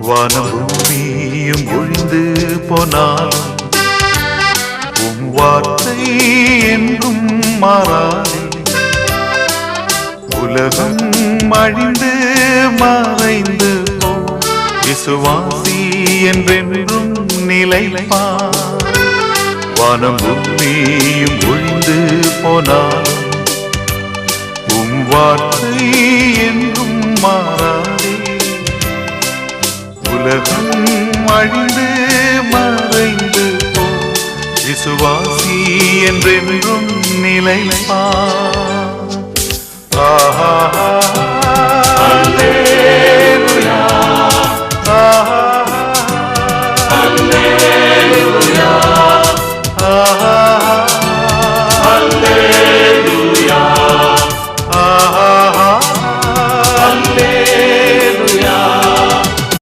வானம் பூமியும் ஒழிந்து போனாலும் உம் வார்த்தை என்றும் மாறாதே. உலகம் அழிந்து மறைந்து விசுவாசி என்றென்றும் நிலைப்பா. வானம் பூமியும் ஒழிந்து போனாலும் உம் வார்த்தை என்றும் மாறா. உலகம் அழிந்து மறைந்து விசுவாசி என்றென்றும் நிலைப்பா. ஆஹா. ஆஹா. ஆஹா